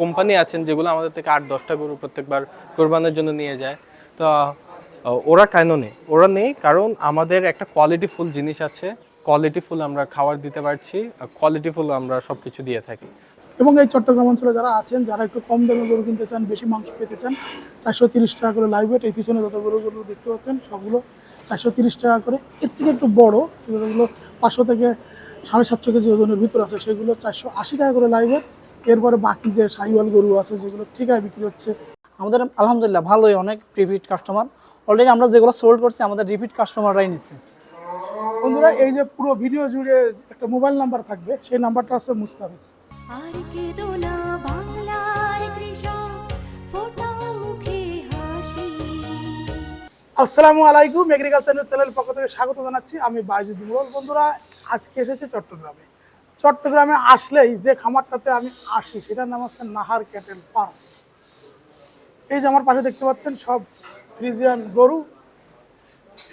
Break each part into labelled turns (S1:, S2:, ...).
S1: Company আছেন যেগুলো আমাদের থেকে আট, দশটা গরু প্রত্যেকবার কোরবানের জন্য নিয়ে যায়। তো ওরা কেন নেই? ওরা নেই কারণ আমাদের একটা কোয়ালিটি ফুল জিনিস আছে। কোয়ালিটি ফুল আমরা খাবার দিতে পারছি কোয়ালিটি ফুল আমরা সব কিছু দিয়ে থাকি।
S2: এবং এই চট্টগ্রাম অঞ্চলে যারা আছেন, যারা একটু কম দামে গরু কিনতে চান, বেশি মাংস পেতে চান, চারশো তিরিশ টাকা করে লাইভ এই পিছনে যত গরুগুলো দেখতে পাচ্ছেন, সবগুলো চারশো তিরিশ টাকা করে। এর থেকে একটু বড়, এগুলো পাঁচশো থেকে সাড়ে সাতশো কেজি ওজনের ভিতর আছে, সেগুলো চারশো আশি টাকা করে লাইভ এরপরে বাকি যে সাইওয়াল গরু আছে যেগুলো ঠিকায় বিক্রি হচ্ছে।
S3: আমাদের আলহামদুলিল্লাহ ভালোই অনেক রিপিট কাস্টমার অলরেডি আমরা যেগুলো সোল্ড করছি আমাদের রিপিট কাস্টমাররাই নিচ্ছে।
S2: বন্ধুরা এই যে পুরো ভিডিও জুড়ে একটা মোবাইল নাম্বার থাকবে সেই নাম্বারটা আছে মুস্তাফিজ।
S4: আর কেঁদো না বাংলার কৃষক ফোটা মুখে হাসি।
S2: আসসালামু আলাইকুম এগ্রিকালচার নিউজ চ্যানেল পক্ষ থেকে স্বাগত জানাচ্ছি। আমি বাইজিদ মুরল বন্ধুরা আজকে এসেছি চট্টগ্রামে। চট্টগ্রামে আসলেই যে খামারটাতে আমি আসি, সেটার নাম হচ্ছে নাহার ক্যাটেল ফার্ম। এই যে আমার পাশে দেখতে পাচ্ছেন সব ফ্রিজিয়ান গরু।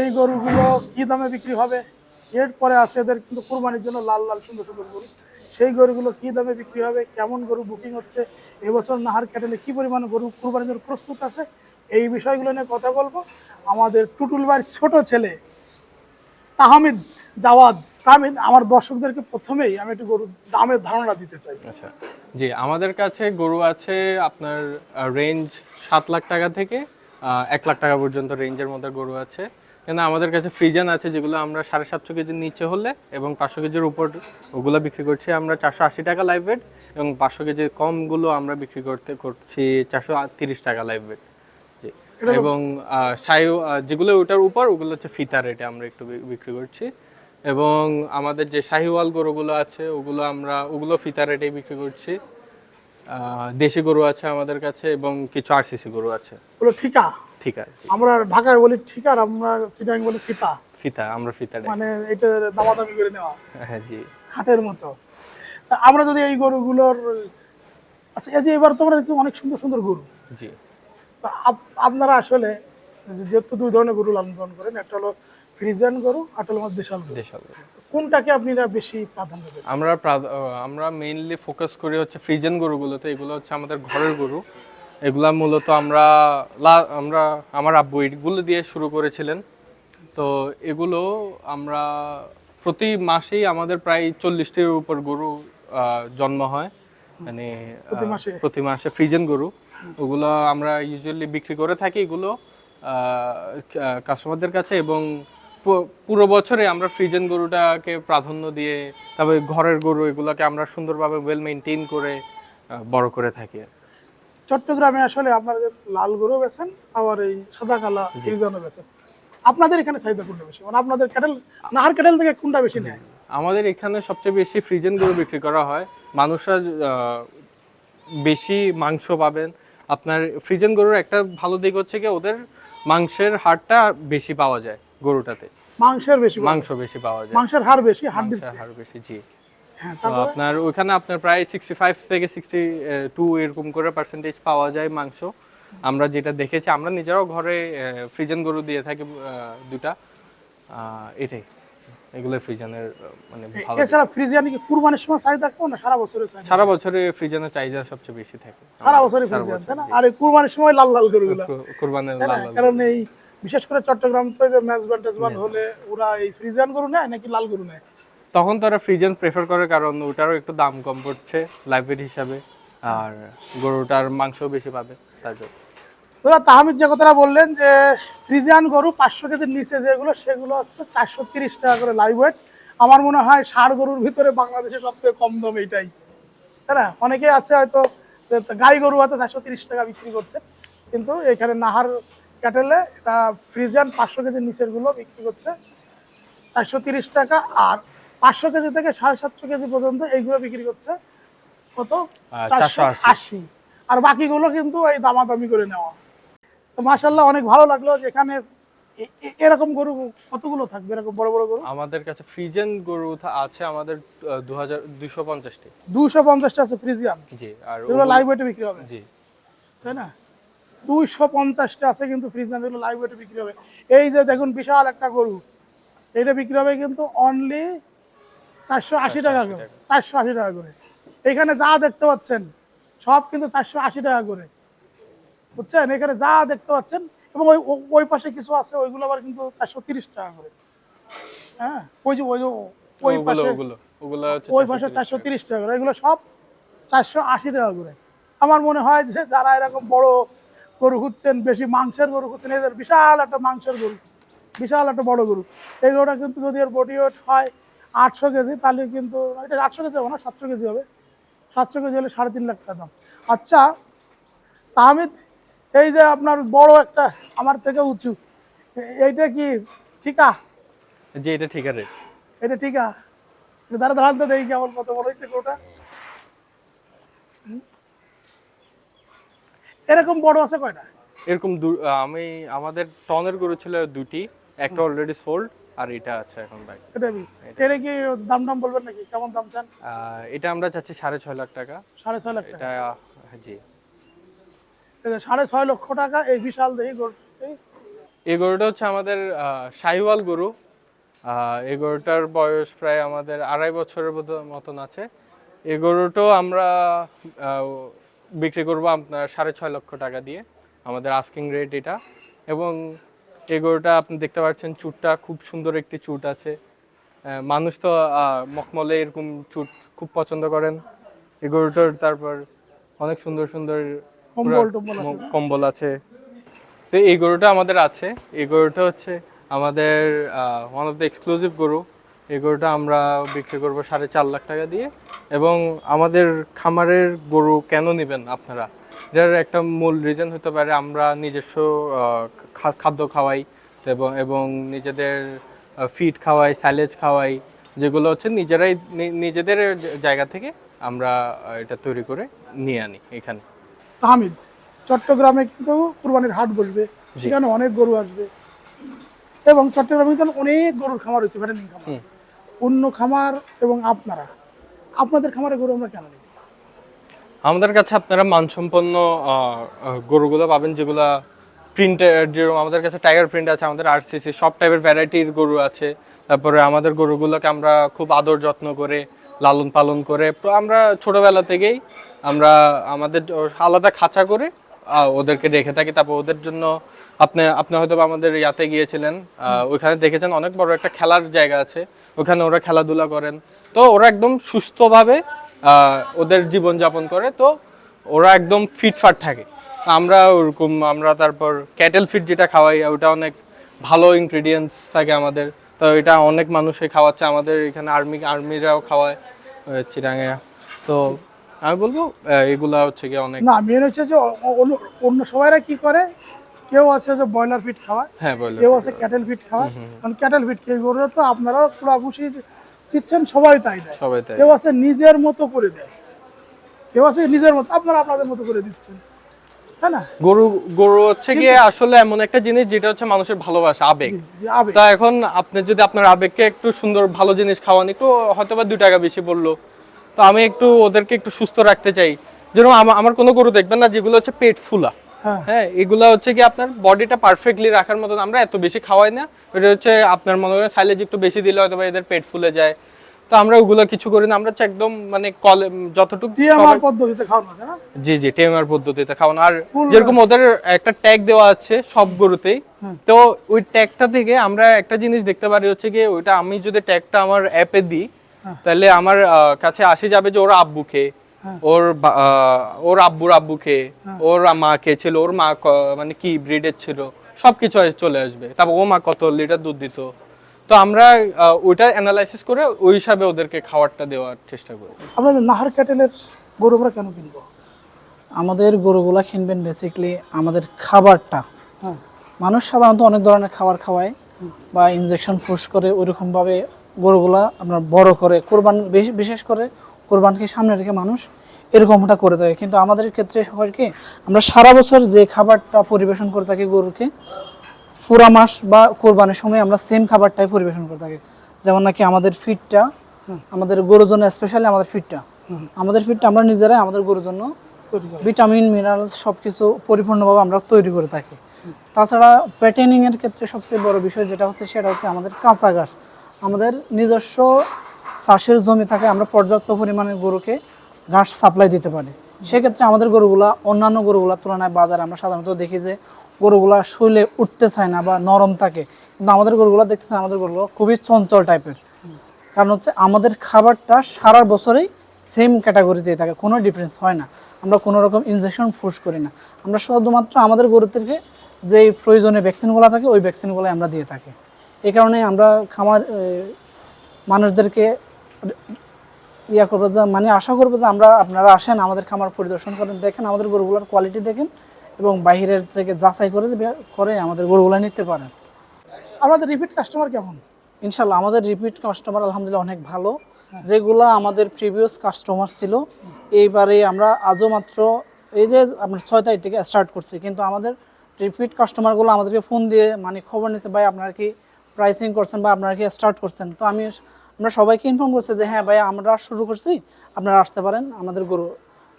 S2: এই গরুগুলো কি দামে বিক্রি হবে? এরপরে আছে এদের কিন্তু কোরবানির জন্য লাল লাল, সুন্দর সুন্দর গরু। সেই গরুগুলো কি দামে বিক্রি হবে? কেমন গরু বুকিং হচ্ছে? এবছর নাহার ক্যাটেলে কি পরিমাণ গরু কোরবানির জন্য প্রস্তুত আছে? এই বিষয়গুলো নিয়ে কথা বলব। আমাদের টুটুল বাড়ির ছোট ছেলে তাহমিদ জাওয়াদ তাহমিদ আমার দর্শকদেরকে প্রথমেই আমি একটু গরুর দামের ধারণা দিতে চাই।
S1: আচ্ছা। জি আমাদের কাছে গরু আছে আপনার রেঞ্জ সাত লাখ টাকা থেকে এক লাখ টাকা পর্যন্ত রেঞ্জের মধ্যে গরু আছে। কিন্তু আমাদের কাছে ফ্রিজান আছে যেগুলো আমরা সাড়ে সাতশো কেজির নিচে হলে এবং পাঁচশো কেজির উপর ওগুলো বিক্রি করছি আমরা চারশো আশি টাকা লাইভ ওয়েট এবং পাঁচশো কেজির কমগুলো আমরা বিক্রি করতে করছি চারশো তিরিশ টাকা লাইভ ওয়েট এবং সাই যেগুলো ওটার উপর ওগুলো হচ্ছে ফিতা রেটে আমরা একটু বিক্রি করছি। এবং আমাদের যে শাহিওয়াল গরুগুলো আছে ওগুলো আমরা ওগুলো ফিতা রেটে বিক্রি করছি। দেশি গরু আছে আমাদের কাছে এবং কিছু আর আরসিসি গরু আছে।
S2: ওগুলো ঠিকা?
S1: ঠিক
S2: আমরা ঢাকায় বলি ঠিকার আমরা সিটাং বলি ফিতা।
S1: ফিতা আমরা ফিতা
S2: মানে এটা দামাদামি করে নেওয়া।
S1: হ্যাঁ জি।
S2: হাটের মতো। আমরা যদি এই গরুগুলোর আচ্ছা এই যে এবার তোমরা দেখছি অনেক সুন্দর সুন্দর গরু।
S1: জি।
S2: আপনারা আসলে যে- যেহেতু দুই ধরনের গরু লালন পালন করেন একটা হলো ফ্রিজিয়ান গরু আটল হলো দেশাল
S1: দেশাল
S2: কোনটাকে আপনারা বেশি প্রাধান্য দেবেন?
S1: আমরা আমরা মেইনলি ফোকাস করি হচ্ছে ফ্রিজেন গরুগুলোতে। এগুলো হচ্ছে আমাদের ঘরের গরু। এগুলা মূলত আমরা আমরা আমার আব্বু এগুলো দিয়ে শুরু করেছিলেন। তো এগুলো আমরা প্রতি মাসেই আমাদের প্রায় চল্লিশটির উপর গরু জন্ম হয়। মানে
S2: প্রতি মাসে?
S1: ফ্রিজেন গরু। ওগুলো আমরা ইউজুয়ালি বিক্রি করে থাকি এগুলো কাস্টমারদের কাছে এবং পুরো বছরে আমরা ফ্রিজেন গরুটাকে প্রাধান্য দিয়ে তবে ঘরের গরু এগুলোকে আমরা সুন্দরভাবে ওয়েল মেনটেন করে বড় করে থাকি।
S2: চট্টগ্রামে আসলে আপনাদের লাল গরু বেছেন আবার এই সাদা কালা ফ্রিজিয়ানও বেছেন আপনাদের এখানে চাহিদা কোনটা বেশি? মানে আপনাদের ক্যাটেল নাহার ক্যাটেল থেকে কোনটা বেশি নেয়?
S1: আমাদের এখানে সবচেয়ে বেশি ফ্রিজেন গরু বিক্রি করা হয়। মানুষরা বেশি মাংস পাবেন। আপনার ফ্রিজেন গরুর একটা ভালো দিক হচ্ছে কি ওদের মাংসের হাড়টা বেশি পাওয়া যায়। গরুটাতে।
S2: মাংসের বেশি
S1: মাংস বেশি পাওয়া যায়।
S2: মাংসের হার বেশি হাড্ডির
S1: মাংসের বেশি। জি।
S2: হ্যাঁ
S1: আপনার ওইখানে আপনার প্রায় সিক্সটি ফাইভ থেকে সিক্সটি টু এরকম করে পার্সেন্টেজ পাওয়া যায় মাংস। আমরা যেটা দেখেছি আমরা নিজেরাও ঘরে ফ্রিজেন গরু দিয়ে থাকি দুটা। এটাই। এগুলো ফ্রিজেনের মানে ভালো।
S2: এছাড়া ফ্রিজিয়ান কি কুরবানির সময় চাহিদা কেমন সারা চাহিদা?
S1: সারা বছরে ফ্রিজেনের চাহিদা সবচেয়ে বেশি থাকে।
S2: সারা বছরে ফ্রিজিয়ান তাই না? আর কুরবানির সময় লাল লাল গরুগুলো।
S1: কুরবানের লাল লাল
S2: কারণ এই বিশেষ করে চট্টগ্রাম তো যে মেজবান টেজবান হলে ওরা এই ফ্রিজিয়ান গরু নেয় নাকি লাল গরু নেয়?
S1: তখন তারা ফ্রিজেন প্রেফার করে কারণ ওটারও একটু দাম কম পড়ছে লাইভেট হিসাবে আর গরুটার মাংস বেশি পাবে তার জন্য।
S2: ওরা তাহমিদ যে কথাটা বললেন যে ফ্রিজিয়ান গরু পাঁচশো কেজির নিচে যেগুলো সেগুলো হচ্ছে চারশো তিরিশ টাকা করে লাইভ ওয়েট আমার মনে হয় ষাড় গরুর ভিতরে বাংলাদেশে সবথেকে কম দাম এইটাই। তাই না? অনেকে আছে হয়তো গাই গরু হয়তো চারশো তিরিশ টাকা বিক্রি করছে কিন্তু এখানে নাহার ক্যাটেলে এটা ফ্রিজিয়ান পাঁচশো কেজির নিচেরগুলো বিক্রি করছে চারশো তিরিশ টাকা আর পাঁচশো কেজি থেকে সাড়ে সাতশো কেজি পর্যন্ত এইগুলো বিক্রি করছে কত? চারশো আশি। আর বাকিগুলো কিন্তু এই দামাদামি করে নেওয়া। তো মাশাল্লাহ অনেক ভালো লাগল যে এখানে এরকম গরু কতগুলো থাকবে? এরকম বড় বড় গরু?
S1: আমাদের কাছে ফ্রিজেন গরু আছে আমাদের দু হাজার দুইশো পঞ্চাশটি।
S2: দুইশো পঞ্চাশটা আছে ফ্রিজিয়ান।
S1: জি আর
S2: এগুলো লাইভ ওয়েটে বিক্রি হবে।
S1: জি।
S2: তাই না? দুইশো পঞ্চাশটা আছে কিন্তু ফ্রিজিয়ান এগুলো লাইভ ওয়েটে বিক্রি হবে। এই যে দেখুন বিশাল একটা গরু। এটা বিক্রি হবে কিন্তু অনলি চারশো আশি টাকা করে। চারশো আশি টাকা করে। এখানে যা দেখতে পাচ্ছেন সব কিন্তু চারশো আশি টাকা করে। বুঝছেন? এখানে যা দেখতে পাচ্ছেন এবং ওই ওই পাশে কিছু আছে ওইগুলো আবার কিন্তু চারশো তিরিশ টাকা করে। হ্যাঁ? ওই যে ওই যে ওই পাশে ওই পাশে চারশো তিরিশ টাকা করে। এগুলো সব চারশো আশি টাকা করে। আমার মনে হয় যে যারা এরকম বড় গরু খুঁজছেন বেশি মাংসের গরু খুঁজছেন এদের বিশাল একটা মাংসের গরু বিশাল একটা বড় গরু। এই গরুটা কিন্তু যদি এর বডি ওয়েট হয় আটশো কেজি তাহলে কিন্তু এটা আটশো কেজি হবে না সাতশো কেজি হবে। সাতশো কেজি হলে সাড়ে তিন লাখ টাকা দাম। আচ্ছা তাহমিদ এই যে আপনার বড় একটা আমার থেকে উঁচু এইটা কি ঠিকা?
S1: জি এটা ঠিক আছে
S2: এটা ঠিকা? দাঁড়া দাঁড়ান তো দেখি কেমন কত বড় হয়েছে গরুটা। এরকম বড় আছে কয়টা?
S1: এরকম আমি আমাদের টনের গরু ছিল দুটি একটা অলরেডি সোল্ড আর এটা আছে এখন ভাই।
S2: এটা কি? এটা। কি দাম দাম বলবেন নাকি? কেমন দাম চান?
S1: এটা আমরা চাচ্ছি সাড়ে ছয় লাখ টাকা।
S2: সাড়ে ছয় লাখ টাকা?
S1: এটা জি।
S2: এই যে সাড়ে ছয় লক্ষ টাকা এই বিশাল দেখি গরু। এই?
S1: গরুটা হচ্ছে আমাদের শাহিওয়াল গরু। এই গরুটার বয়স প্রায় আমাদের আড়াই বছরের মতো- মতন আছে। এই গরুটাও আমরা বিক্রি করব আপনার সাড়ে ছয় লক্ষ টাকা দিয়ে আমাদের আস্কিং রেট এটা। এবং এই গরুটা আপনি দেখতে পাচ্ছেন চুটটা খুব সুন্দর একটি চুট আছে। মানুষ তো মখমলে এরকম চুট খুব পছন্দ করেন। এই গরুটার তারপর অনেক সুন্দর সুন্দর
S2: কম্বল আছে।
S1: কম্বল আছে। তো এই গরুটা আমাদের আছে। এই গরুটা হচ্ছে আমাদের ওয়ান অফ দ্য এক্সক্লুসিভ গরু। এই গরুটা আমরা বিক্রি করব সাড়ে চার লাখ টাকা দিয়ে। এবং আমাদের খামারের গরু কেন নেবেন আপনারা? এটার একটা মূল রিজন হতে পারে আমরা নিজস্ব খাদ্য খাওয়াই এবং এবং নিজেদের ফিড খাওয়াই সাইলেজ খাওয়াই যেগুলো হচ্ছে নিজেরাই নিজেদের জায়গা থেকে আমরা এটা তৈরি করে নিয়ে আনি এখানে।
S2: তাহমিদ চট্টগ্রামে কিন্তু কুরবানির হাট বসবে সেখানে অনেক গরু আসবে। এবং চট্টগ্রামে কিন্তু অনেক গরুর খামার ভ্যাটেনিং খামার। অন্য খামার এবং আপনারা? আপনাদের খামারে গরু আমরা কেন
S1: আমাদের কাছে আপনারা মানসম্পন্ন গরুগুলো পাবেন যেগুলা প্রিন্টের যেরকম আমাদের কাছে টাইগার প্রিন্ট আছে, আমাদের আরসিসি সব টাইপের ভ্যারাইটির গরু আছে। তারপরে আমাদের গরুগুলোকে আমরা খুব আদর যত্ন করে, লালন পালন করে, তো আমরা ছোটবেলা থেকেই আমরা আমাদের আলাদা খাঁচা করে ওদেরকে রেখে থাকি। তারপর ওদের জন্য আপনি আপনি হয়তো আমাদের ইয়াতে গিয়েছিলেন ওইখানে দেখেছেন অনেক বড় একটা খেলার জায়গা আছে। ওখানে ওরা খেলাধুলা করেন। তো ওরা একদম সুস্থভাবে ওদের জীবনযাপন করে। তো ওরা একদম ফিটফাট থাকে। আমরা ওরকম আমরা তারপর ক্যাটেল ফিট যেটা খাওয়াই ওটা অনেক ভালো ইনগ্রেডিয়েন্টস থাকে আমাদের। তো এটা অনেক মানুষই খাওয়াচ্ছে। আমাদের এখানে আর্মি আর্মিরাও খাওয়ায় আহ, চিরাঙে তো আমি বলব এগুলা হচ্ছে কি অনেক
S2: না মেন হচ্ছে যে অন্য- সবাইরা কি করে? কেউ আছে যে ব্রয়লার ফিট খাওয়ায়
S1: হ্যাঁ বলল
S2: কেউ আছে ক্যাটেল ফিট খাওয়ায়। কারণ ক্যাটেল ফিট কে গরুরা তো আপনারাও পুরা বসিয়ে দিচ্ছেন সবাই তাই দেয়।
S1: সবাই তাই
S2: কেউ আছে নিজের মতো করে দেয়। কেউ আছে নিজের মতো আপনারা আপনাদের মতো করে দিচ্ছেন।
S1: গরু গরু হচ্ছে গিয়ে আসলে এমন একটা জিনিস যেটা হচ্ছে মানুষের ভালোবাসা আবেগ। তা এখন আপনি যদি আপনার আবেগকে একটু সুন্দর ভালো জিনিস খাওয়ান একটু হয়তো বা দুই টাকা বেশি পড়ল তো আমি একটু ওদেরকে একটু সুস্থ রাখতে চাই। যেরকম আমার কোনো গরু দেখবেন না যেগুলো হচ্ছে পেট ফুলা।
S2: হ্যাঁ।
S1: হ্যাঁ এগুলো হচ্ছে কি আপনার বডিটা পারফেক্টলি রাখার মতন। আমরা এত বেশি খাওয়াই না এটা হচ্ছে আপনার মনে করেন সাইলেজ একটু বেশি দিলে হয়তো বা এদের পেট ফুলে যায়। তো আমরা ওগুলো কিছু করি না আমরা হচ্ছে একদম মানে কলে যতটুকু
S2: আমার পদ্ধতিতে খাওয়ানো না?
S1: জি জি টেমার পদ্ধতিতে খাওয়ানো। আর যেরকম ওদের একটা ট্যাগ দেওয়া আছে সব গরুতেই তো ওই ট্যাগটা থেকে আমরা একটা জিনিস দেখতে পারি হচ্ছে কি ওইটা আমি যদি ট্যাগটা আমার অ্যাপে দিই তাহলে আমার কাছে আসে যাবে যে ওর আব্বুকে ওর ওর আব্বুর আব্বুকে ওর মা কে ছিল ওর মা মানে কি ব্রিডের ছিল সবকিছু চলে আসবে। তারপর ও মা কত লিটার দুধ দিত। তো আমরা ওইটা অ্যানালাইসিস করে ওই হিসাবে ওদেরকে খাবারটা দেওয়ার চেষ্টা করি।
S2: আপনাদের নাহার ক্যাটেলের গরু আমরা কেন কিনবো?
S3: আমাদের গরুগুলা কিনবেন বেসিকলি আমাদের খাবারটা।
S2: হ্যাঁ।
S3: মানুষ সাধারণত অনেক ধরনের খাবার খাওয়ায় বা ইনজেকশন ফোর্স করে ওইরকমভাবে গরুগুলা আপনার বড় করে কোরবান বেশ- বিশেষ করে কোরবানকে সামনে রেখে মানুষ এরকমটা করে থাকে। কিন্তু আমাদের ক্ষেত্রে হয় কি আমরা সারা বছর যে খাবারটা পরিবেশন করে থাকি গরুকে পুরা মাস বা কোরবানির সময় আমরা সেম খাবারটাই পরিবেশন করে থাকি। যেমন নাকি আমাদের ফিডটা আমাদের গরুর জন্য স্পেশালি আমাদের ফিডটা আমাদের ফিডটা আমরা নিজেরাই আমাদের গরুর জন্য ভিটামিন মিনারেলস সব কিছু পরিপূর্ণভাবে আমরা তৈরি করে থাকি। তাছাড়া প্যাটেনিংয়ের ক্ষেত্রে সবচেয়ে বড় বিষয় যেটা হচ্ছে সেটা হচ্ছে আমাদের কাঁচা ঘাস। আমাদের নিজস্ব চাষের জমি থাকে, আমরা পর্যাপ্ত পরিমাণে গরুকে ঘাস সাপ্লাই দিতে পারি। সেক্ষেত্রে আমাদের গরুগুলা, অন্যান্য গরুগুলার তুলনায় বাজারে আমরা সাধারণত দেখি যে গরুগুলা শৈলে উঠতে চায় না বা নরম থাকে। কিন্তু আমাদের গরুগুলা দেখতেছেন আমাদের গরুগুলো খুবই চঞ্চল টাইপের কারণ হচ্ছে আমাদের খাবারটা সারা বছরেই সেম ক্যাটাগরিতেই থাকে, কোনো ডিফারেন্স হয় না। আমরা কোনো রকম ইনজেকশন ফোর্স করি না। আমরা শুধুমাত্র আমাদের গরুদেরকে যেই প্রয়োজনে ভ্যাকসিনগুলো থাকে, ওই ভ্যাকসিনগুলো আমরা দিয়ে থাকি। এই কারণে আমরা খামার মানুষদেরকে ইয়া করব যে মানে আশা করব যে আমরা আপনারা আসেন আমাদের খামার পরিদর্শন করেন দেখেন আমাদের গরুগুলোর কোয়ালিটি দেখেন এবং বাইরের থেকে যাচাই করে করে আমাদের গরুগুলো নিতে পারেন।
S2: আমাদের রিপিট কাস্টমার কেমন?
S3: ইনশাল্লাহ আমাদের রিপিট কাস্টমার আলহামদুলিল্লাহ অনেক ভালো। যেগুলো আমাদের প্রিভিয়াস কাস্টমার ছিল এইবারে আমরা আজও মাত্র এই যে আপনার ছয় তারিখ থেকে স্টার্ট করছি কিন্তু আমাদের রিপিট কাস্টমারগুলো আমাদেরকে ফোন দিয়ে মানে খবর নিচ্ছে ভাই আপনারা কি প্রাইসিং করছেন বা আপনারা কি স্টার্ট করছেন? তো আমি আমরা সবাইকে ইনফর্ম করছি যে হ্যাঁ ভাই, আমরা শুরু করছি, আপনারা আসতে পারেন, আমাদের গরু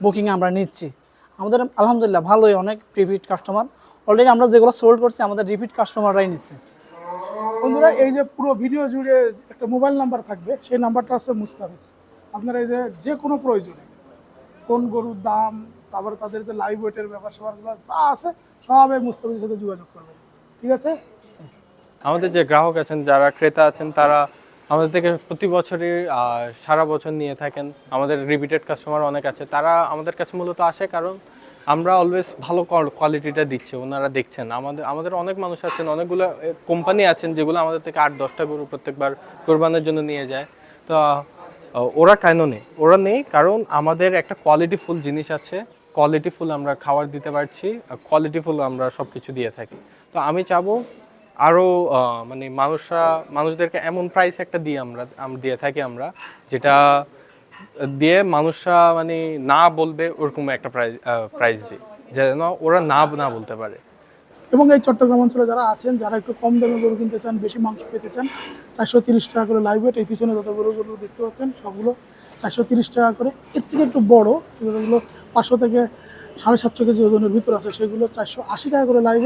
S3: বুকিং আমরা নিচ্ছি। আমাদের আলহামদুলিল্লাহ ভালোই, অনেক রিপিট কাস্টমার অলরেডি আমরা যেগুলো সোল্ড করছি, আমাদের রিপিট কাস্টমাররাই নিচ্ছে।
S2: বন্ধুরা, এই যে পুরো ভিডিও জুড়ে একটা মোবাইল নাম্বার থাকবে, সেই নাম্বারটা আছে মুস্তাফিজ। আপনারা এই যে যে কোনো প্রয়োজনে, কোন গরুর দাম, তারপরে তাদের যে লাইভ ওয়েটের ব্যাপার স্যাপারগুলো যা আছে, সব এই মুস্তাফিজের সাথে যোগাযোগ করবেন। ঠিক আছে?
S1: আমাদের যে গ্রাহক আছেন, যারা ক্রেতা আছেন, তারা আমাদের থেকে প্রতি বছরই সারা বছর নিয়ে থাকেন। আমাদের রিপিটেড কাস্টমার অনেক আছে। তারা আমাদের কাছে মূলত আসে কারণ আমরা অলওয়েজ ভালো কোয়ালিটিটা দিচ্ছি, ওনারা দেখছেন। আমাদের আমাদের অনেক মানুষ আছেন, অনেকগুলো কোম্পানি আছেন যেগুলো আমাদের থেকে আট, দশটা গরু প্রত্যেকবার কোরবানের জন্য নিয়ে যায়। তো ওরা কেন নেই? ওরা নেই কারণ আমাদের একটা কোয়ালিটিফুল জিনিস আছে। কোয়ালিটিফুল আমরা খাবার দিতে পারছি কোয়ালিটিফুল আমরা সব কিছু দিয়ে থাকি। তো আমি চাবো আরও মানে মানুষরা, মানুষদেরকে এমন প্রাইস একটা দিয়ে আমরা দিয়ে থাকি আমরা, যেটা দিয়ে মানুষরা মানে না বলবে ওরকম একটা প্রাইস প্রাইস দিই, যেন ওরা না না বলতে পারে।
S2: এবং এই চট্টগ্রাম অঞ্চলে যারা আছেন, যারা একটু কম দামে গরু কিনতে চান, বেশি মাংস পেতে চান, চারশো তিরিশ টাকা করে লাইভ এই পিছনে যত গরুগুলো দেখতে পাচ্ছেন, সবগুলো চারশো তিরিশ টাকা করে। এর থেকে একটু বড় যেগুলো পাঁচশো থেকে সাড়ে সাতশো কেজি ওজনের ভিতর আছে, সেগুলো চারশো আশি টাকা করে লাইভ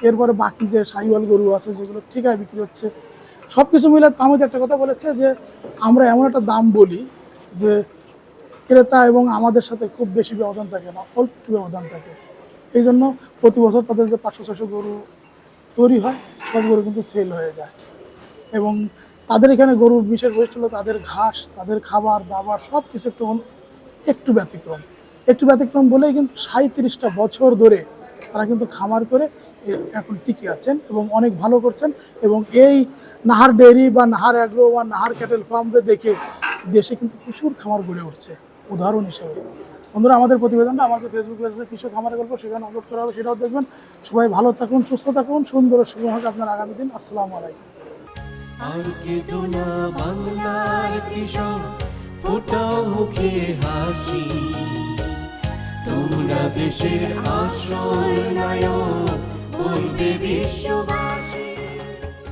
S2: এরপরে বাকি যে সাইওয়াল গরু আছে যেগুলো ঠিকায় বিক্রি হচ্ছে সব কিছু মিলে আমাদের একটা কথা বলেছে যে আমরা এমন একটা দাম বলি যে ক্রেতা এবং আমাদের সাথে খুব বেশি ব্যবধান থাকে না অল্প ব্যবধান থাকে। এই জন্য প্রতি বছর তাদের যে পাঁচশো ছশো গরু তৈরি হয়, সব গরু কিন্তু সেল হয়ে যায়। এবং তাদের এখানে গরুর বিশেষ বৈশিষ্ট্য হলো তাদের ঘাস, তাদের খাবার, দাবার সব কিছু একটু একটু ব্যতিক্রম। একটু ব্যতিক্রম বলেই কিন্তু সাঁত্রিশটা বছর ধরে তারা কিন্তু খামার করে এখন টিকে আছেন এবং অনেক ভালো করছেন এবং এই নাহার ডেয়ারি বা নাহার অ্যাগ্রো বা নাহার ক্যাটেল ফার্মকে দেখে দেশে কিন্তু প্রচুর খামার গড়ে উঠছে, উদাহরণ হিসেবে। বন্ধুরা, আমাদের প্রতিবেদনটা, আমার যে ফেসবুক পেজে কৃষক খামারের গল্প, সেখানে আপলোড করা হবে, সেটাও দেখবেন। সবাই ভালো থাকুন, সুস্থ থাকুন, সুন্দর শুভ হোক আপনার আগামী দিন। আসসালামু আলাইকুম।
S5: আর কেঁদো না বাংলার কৃষক ফোটাও মুখে হাসি। তোমরা দেশের আশ্রয় নায়ক বলবে বিশ্ববাসী।